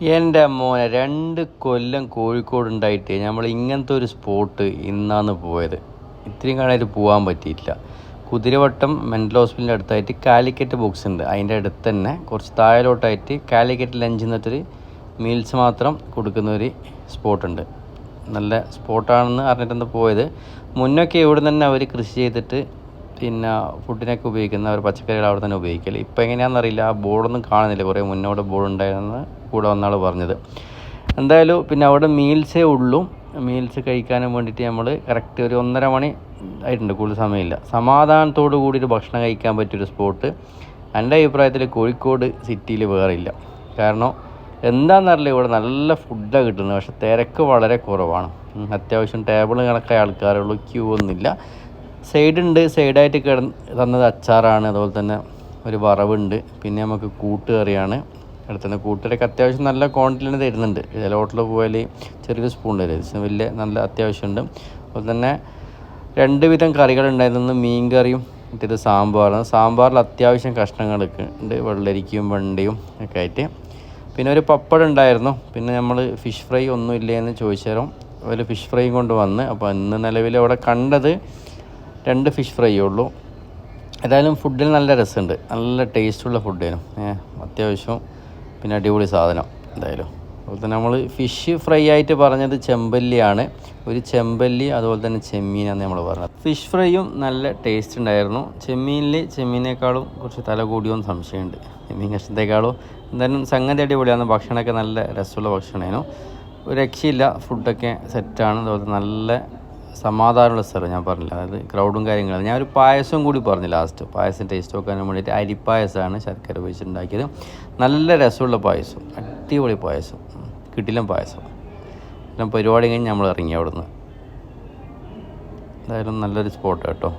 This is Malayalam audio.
എന്റെ മോനെ രണ്ട് കൊല്ലം കോഴിക്കോട് ഉണ്ടായിട്ട് നമ്മൾ ഇങ്ങനത്തെ ഒരു സ്പോട്ട് ഇന്നാണ് പോയത്. ഇത്രയും കാലമായിട്ട് പോകാൻ പറ്റിയിട്ടില്ല. കുതിരവട്ടം മെന്റൽ ഹോസ്പിറ്റലിന്റെ അടുത്തായിട്ട് കാലിക്കറ്റ് ബോക്സ് ഉണ്ട്. അതിന്റെ അടുത്ത് തന്നെ കുറച്ച് താഴോട്ടായിട്ട് കാലിക്കറ്റ് ലഞ്ച് എന്നിട്ടൊരു മീൽസ് മാത്രം കൊടുക്കുന്ന ഒരു സ്പോട്ടുണ്ട് നല്ല സ്പോട്ടാണെന്ന് അറിഞ്ഞിട്ടാണ് പോയത്? മുന്നൊക്കെ ഇവിടെ തന്നെ അവർ കൃഷി ചെയ്തിട്ട് പിന്നെ ഫുഡിനൊക്കെ ഉപയോഗിക്കുന്ന ഒരു പച്ചക്കറികൾ അവിടെ തന്നെ ഉപയോഗിക്കൽ ഇപ്പോൾ എങ്ങനെയാണെന്നറിയില്ല ആ ബോർഡൊന്നും കാണുന്നില്ല. കുറേ മുന്നോട്ട് ബോർഡ് ഉണ്ടായിരുന്നു കൂടെ വന്നാൾ പറഞ്ഞത്. എന്തായാലും പിന്നെ അവിടെ മീൽസേ ഉള്ളൂ. മീൽസ് കഴിക്കാനും വേണ്ടിയിട്ട് നമ്മൾ കറക്റ്റ് ഒരു ഒന്നര മണി ആയിട്ടുണ്ട്. കൂടുതൽ സമയമില്ല. സമാധാനത്തോടു കൂടിയിട്ട് ഭക്ഷണം കഴിക്കാൻ പറ്റിയൊരു സ്പോട്ട് എന്റെ അഭിപ്രായത്തിൽ കോഴിക്കോട് സിറ്റിയിൽ വേറെ ഇല്ല കാരണം എന്താണെന്നറിയില്ല ഇവിടെ നല്ല ഫുഡാണ് കിട്ടുന്നത്. പക്ഷെ തിരക്ക് വളരെ കുറവാണ്. അത്യാവശ്യം ടേബിൾ കണക്കായ ആൾക്കാരുള്ളൂ. ക്യൂ ഒന്നുമില്ല. സൈഡുണ്ട് സൈഡായിട്ട് കിട തന്നത് അച്ചാറാണ്. അതുപോലെ തന്നെ ഒരു വറവുണ്ട്. പിന്നെ നമുക്ക് കൂട്ടുകറിയാണ്. അടുത്തുനിന്ന് കൂട്ടുകറിയൊക്കെ അത്യാവശ്യം നല്ല ക്വാണ്ടിറ്റി തന്നെ തരുന്നുണ്ട്. ചില ഹോട്ടലിൽ പോയാൽ ചെറിയൊരു സ്പൂൺ തരും. വലിയ നല്ല അത്യാവശ്യമുണ്ട്. അതുപോലെ തന്നെ രണ്ട് വിധം കറികളുണ്ടായിരുന്നു മീൻ കറിയും മറ്റേത് സാമ്പാറാണ് സാമ്പാറിൽ അത്യാവശ്യം കഷ്ണങ്ങളൊക്കെ ഉണ്ട് വെള്ളരിക്കയും വെണ്ടയും ഒക്കെ ആയിട്ട്. പിന്നെ ഒരു പപ്പടം ഉണ്ടായിരുന്നു. പിന്നെ നമ്മൾ ഫിഷ് ഫ്രൈ ഒന്നും ഇല്ലേ എന്ന് ചോദിച്ചാലും ഒരു ഫിഷ് ഫ്രൈയും കൊണ്ട് വന്ന്. അപ്പോൾ ഇന്ന് നിലവിൽ അവിടെ കണ്ടത് രണ്ട് ഫിഷ് ഫ്രൈ ഉള്ളൂ. ഏതായാലും ഫുഡിൽ നല്ല രസമുണ്ട്. നല്ല ടേസ്റ്റുള്ള ഏ അത്യാവശ്യം പിന്നെ അടിപൊളി സാധനം എന്തായാലും. അതുപോലെ തന്നെ നമ്മൾ ഫിഷ് ഫ്രൈ ആയിട്ട് പറഞ്ഞത് ചെമ്പല്ലിയാണ്. ഒരു ചെമ്പല്ലി അതുപോലെ തന്നെ ചെമ്മീനാണ് നമ്മൾ പറഞ്ഞത്. ഫിഷ് ഫ്രൈയും നല്ല ടേസ്റ്റ് ഉണ്ടായിരുന്നു. ചെമ്മീനിൽ ചെമ്മീനേക്കാളും കുറച്ച് തല കൂടിയോന്ന് സംശയമുണ്ട്. ചെമ്മീൻ കഷ്ണത്തേക്കാളും എന്തായാലും സംഗതി അടിപൊളിയാണ്. ഭക്ഷണമൊക്കെ നല്ല രസമുള്ള ഭക്ഷണമായിരുന്നു ഒരു രക്ഷയില്ല. ഫുഡൊക്കെ സെറ്റാണ് അതുപോലെ നല്ല സമാധാനമുള്ള സ്ഥലം ഞാൻ പറഞ്ഞില്ല. അതായത് ക്രൗഡും കാര്യങ്ങളും. ഞാൻ ഒരു പായസം കൂടി പറഞ്ഞു ലാസ്റ്റ് പായസം ടേസ്റ്റ് നോക്കാൻ വേണ്ടിയിട്ട് അരിപ്പായസമാണ് ശർക്കര ഉപയോഗിച്ചുണ്ടാക്കിയത് നല്ല രസമുള്ള പായസം. അടിപൊളി പായസം. കിട്ടില്ല പായസം. എല്ലാം പരിപാടി കഴിഞ്ഞ് നമ്മൾ ഇറങ്ങി അവിടുന്ന്. എന്തായാലും നല്ലൊരു സ്പോട്ട് കേട്ടോ.